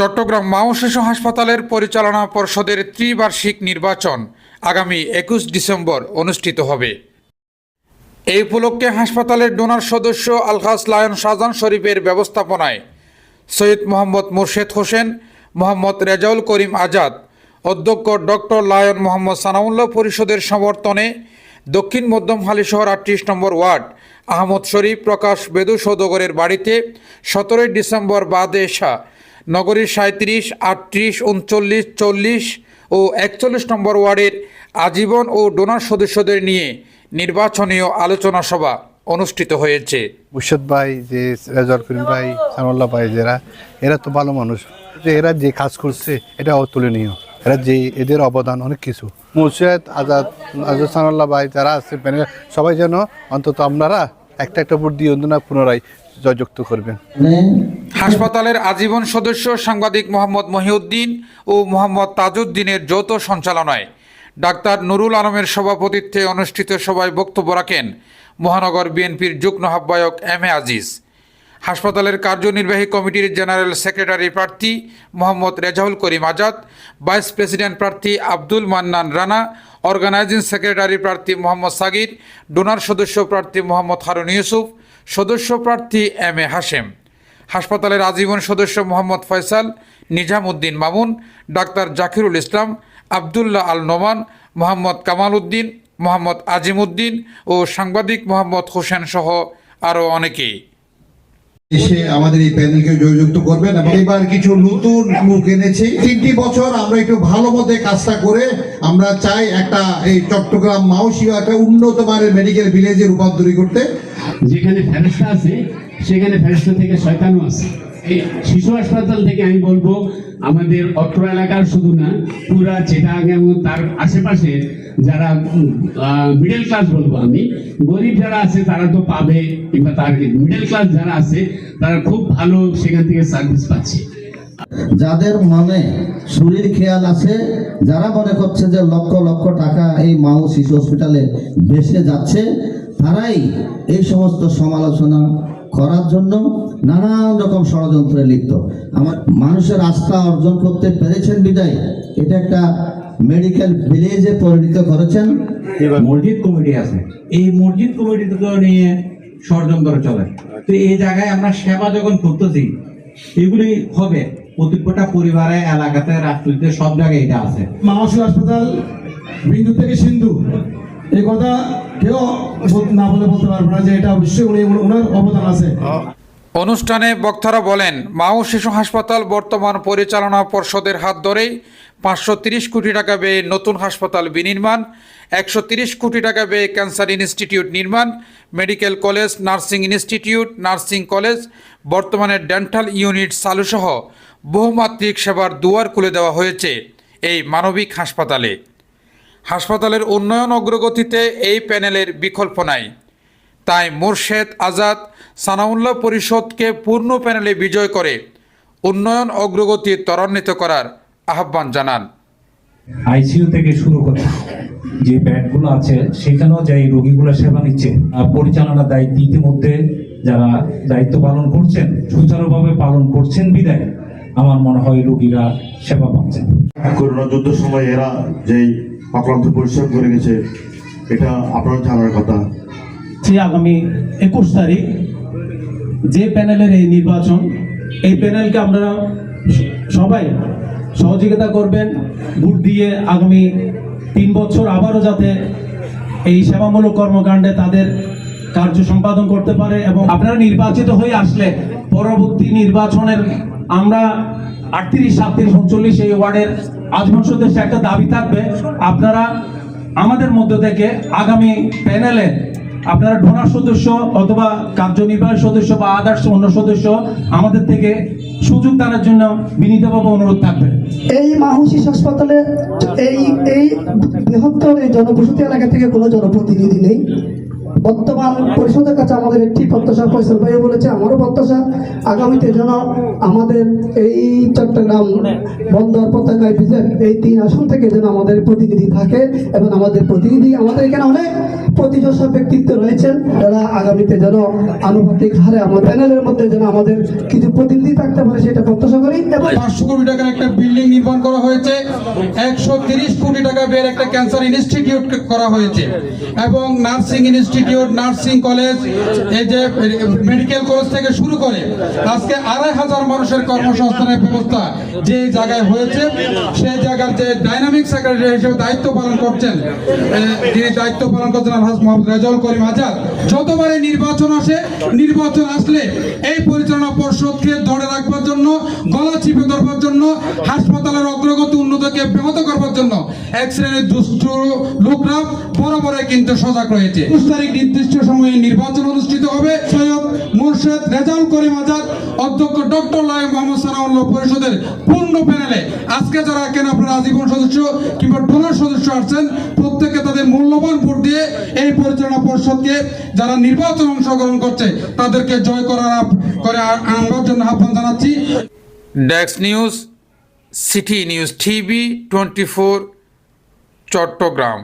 চট্টগ্রাম মাও শিশু হাসপাতালের পরিচালনা পর্ষদের ত্রিবার্ষিক নির্বাচন আগামী একুশ ডিসেম্বর অনুষ্ঠিত হবে। এই উপলক্ষে হাসপাতালের ডোনার সদস্য আলখাস লায়ন শাহজাহান শরীফের ব্যবস্থাপনায় সৈয়দ মোহাম্মদ মুর্শেদ হোসেন, মোহাম্মদ রেজাউল করিম আজাদ, অধ্যক্ষ ডক্টর লায়ন মোহাম্মদ সানাউল্লাহ পরিষদের সমর্থনে দক্ষিণ মধ্যম হালিশহর আটত্রিশ নম্বর ওয়ার্ড আহমদ শরীফ প্রকাশ বেদু সৌদগরের বাড়িতে সতেরোই ডিসেম্বর বাদে এসা নগরীর সাঁত্রিশ আটত্রিশ উনচল্লিশ চল্লিশ ও একচল্লিশ নম্বর ওয়ার্ডের আজীবন ও ডোনার সদস্যদের নিয়ে নির্বাচনীয় আলোচনা সভা অনুষ্ঠিত হয়েছে। মুর্শদ ভাই যে রেজাল করিম ভাই সানুল্লাহ ভাই যারা এরা তো ভালো মানুষ। যে এরা যে কাজ করছে এটা অতুলনীয় এরা যে এদের অবদান অনেক কিছু। মুর্শেদ আজাদ আজাদ সানুল্লাহ ভাই যারা আছে প্যানেল সবাই যেন অন্তত আপনারা একটা একটা ভোট দিয়ে না পুনরায় জয়যুক্ত করবেন। হাসপাতালের আজীবন সদস্য সাংবাদিক মোহাম্মদ মহিউদ্দিন ও মোহাম্মদ তাজউদ্দিনের যৌথ সঞ্চালনায় ডাক্তার নুরুল আলমের সভাপতিত্বে অনুষ্ঠিত সভায় বক্তব্য রাখেন মহানগর বিএনপির যুগ্ম আহ্বায়ক এম এ আজিজ। হাসপাতালের কার্যনির্বাহী কমিটির জেনারেল সেক্রেটারি প্রার্থী মোহাম্মদ রেজাউল করিম আজাদ, ভাইস প্রেসিডেন্ট প্রার্থী আব্দুল মান্নান রানা, অর্গানাইজিং সেক্রেটারি প্রার্থী মোহাম্মদ সাগির ডোনার সদস্য প্রার্থী মোহাম্মদ হারুন ইউসুফ, সদস্য প্রার্থী এম এ হাশেম। হাসপাতালের আজীবন সদস্য মোহাম্মদ ফয়সাল নিজামুদ্দিন মামুন ডাক্তার জাকিরুল ইসলাম আবদুল্লাহ আল নোমান মোহাম্মদ কামাল উদ্দিন মোহাম্মদ আজিমুদ্দিন ও সাংবাদিক মোহাম্মদ হোসেন সহ আরও অনেকেই। এসে আমাদের এই প্যানেলকে জয়যুক্ত করবেন এবং এবার কিছু নতুন মুখ এনেছি। তিনটি বছর আমরা একটু ভালো মতে কাজটা করে আমরা চাই একটা এই চট্টগ্রাম মাউসিও একটা উন্নত মানের মেডিকেল ভিলেজে রূপান্তরী করতে। যেখানে ফেরেস্তা আছে সেখানে ফেরেস্তা থেকে শয়তানও আছে। এই শিশু হাসপাতাল থেকে আমি বলব, আমাদের অত্র এলাকার শুধু না, পুরা চিটাগাং এবং তার আশেপাশে যারা মিডল ক্লাস বলব আমি, গরিব যারা আছে তারা তো পাবে, কিংবা তার মিডল ক্লাস যারা আছে, তারা খুব ভালো সেখান থেকে সার্ভিস পাচ্ছে। যাদের মনে শরীর খেয়াল আছে, যারা মনে করছে যে লক্ষ লক্ষ টাকা এই মাও শিশু হসপিটালে বেসে যাচ্ছে, তারাই এই সমস্ত সমালোচনা করার জন্য নানান রকম ষড়যন্ত্রে লিপ্ত। আমার মানুষের আস্থা অর্জন করতে পেরেছেন বিদায়। এটা একটা মেডিকেল ভিলেজে পরিণত করেছেন। এবার মসজিদ কমিটি আছে। এই মসজিদ কমিটিকে নিয়ে ষড়যন্ত্র চলে। তো এই জায়গায় আমরা সেবা যখন করতেছি এগুলি হবে। প্রত্যেকটা পরিবারে এলাকাতে রাষ্ট্রীয়তে সব জায়গায় এটা আছে। মানসিক হাসপাতাল বিন্দু থেকে সিন্ধু। এই কথা অনুষ্ঠানে বক্তারা বলেন, মাও শিশু হাসপাতাল বর্তমান পরিচালনা পর্ষদের হাত ধরেই পাঁচশো কোটি টাকা ব্যয়ে নতুন হাসপাতাল বিনির্মাণ, একশো কোটি টাকা ব্যয়ে ক্যান্সার ইনস্টিটিউট নির্মাণ, medical college, nursing institute, nursing college, বর্তমানে ডেন্টাল ইউনিট চালুসহ বহুমাত্রিক সেবার দুয়ার খুলে দেওয়া হয়েছে এই মানবিক হাসপাতালে। হাসপাতালের উন্নয়ন অগ্রগতিতে এই প্যানেলের বিকল্প নাই। তাই মোর্শেদ আজাদ সানাউল্লাহ পরিষদকে পূর্ণ প্যানেলে বিজয় করে উন্নয়ন অগ্রগতি ত্বরান্বিত করার আহ্বান জানান। আইসিইউ থেকে শুরু করে যে ব্যাডগুলো আছে সেখানেও যে এই রোগীগুলো সেবা নিচ্ছে আর পরিচালনার দায়িত্ব ইতিমধ্যে যারা দায়িত্ব পালন করছেন সুচারুভাবে পালন করছেন বিদায় আমার মনে হয় রোগীরা সেবা পাচ্ছেন। করোনা যুদ্ধ সময় এরা যেই অক্লান্ত পরিশ্রম করে গেছে, এটা আপনারা জানার কথা। আগামী একুশ তারিখ যে প্যানেলের এই নির্বাচন, এই প্যানেলকে আপনারা সবাই সহযোগিতা করবেন, ভোট দিয়ে আগামী তিন বছর আবারও যাতে এই সেবামূলক কর্মকাণ্ডে তাদের কার্য সম্পাদন করতে পারে এবং আপনারা নির্বাচিত হয়ে আসলে পরবর্তী নির্বাচনের আমরা আটত্রিশ, সাতত্রিশ, উনচল্লিশ এই ওয়ার্ডের আজমন সদস্য একটা দাবি থাকবে। আপনারা আমাদের মধ্য থেকে আগামী প্যানেলে আপনারা ডোনার সদস্য অথবা কার্যনির্বাহী সদস্য বা আদার্স অন্য সদস্য আমাদের থেকে সুযোগ দানের জন্য বিনীতভাবে অনুরোধ থাকবে। এই মাহুশিস হাসপাতালে এই এই বৃহত্তর এই জনবসতি এলাকা থেকে কোনো জনপ্রতিনিধি নেই। বর্তমান পরিষদের কাছে আমাদের একটি প্রত্যাশা, ফয়সল ভাই বলেছে, আমারও প্রত্যাশা। আগামীতে যেন আমাদের এই চট্টগ্রাম বন্দর পতাকায় বিজেপ এই তিন আসন থেকে যেন আমাদের প্রতিনিধি থাকে এবং আমাদের প্রতিনিধি, আমাদের এখানে অনেক প্রতিযশা ব্যক্তিত্ব রয়েছেন। যারা আগামীতে যেন আনুপাতিক হারে আমার প্যানেলের মধ্যে যেন আমাদের কিছু প্রতিনিধি থাকতে পারে, সেটা প্রত্যাশা করি। এবং পাঁচশো কোটি টাকার একটা বিল্ডিং নির্মাণ করা হয়েছে। একশো কোটি টাকা ব্যয়ের একটা ক্যান্সার ইনস্টিটিউট করা হয়েছে। এবং নার্সিং ইনস্টিটিউট নার্সিং কলেজ এই যে মেডিকেল কলেজ থেকে শুরু করে আজকে আড়াই হাজার মানুষের কর্মসংস্থানের ব্যবস্থা যে জায়গায় হয়েছে, সেই জায়গার যে ডাইনামিক সেক্রেটারি হিসেবে দায়িত্ব পালন করছেন যিনি দায়িত্ব পালন করছেন আলহাজ মোহাম্মদ রেজাউল করিম আজাদ যতবারে নির্বাচন আসে, নির্বাচন আসলে এই পরিচালনা পর্ষদকে ধরে রাখবার জন্য, গলা চিপে ধরবার জন্য, হাসপাতালের অগ্রগতি উন্নতকে ব্যাহত করবার জন্য এক শ্রেণির দুষ্ট লোকরা বরাবরে কিন্তু সজাগ রয়েছে। তারিখ নির্দিষ্ট সময়ে নির্বাচন অনুষ্ঠিত হবে। সৈয়দ মুর্শেদ রেজাউল করিম আজাদ, অধ্যক্ষ ডক্টর লাই মোহাম্মদ সানাউল্লাহ পরিষদের পূর্ণ প্যানেলে। আজকে যারা কেন আপনারা আজীবন সদস্য কিংবা ডোনার সদস্য আসছেন, প্রত্যেকে তাদের মূল্যবান ভোট দিয়ে এই পরিচালনা পর্ষদকে যারা নির্বাচন অংশগ্রহণ করছে, তাদেরকে জয় করার করে আনবার জন্য আহ্বান জানাচ্ছি। ডেক্স news, city news TV twenty four, Chattogram.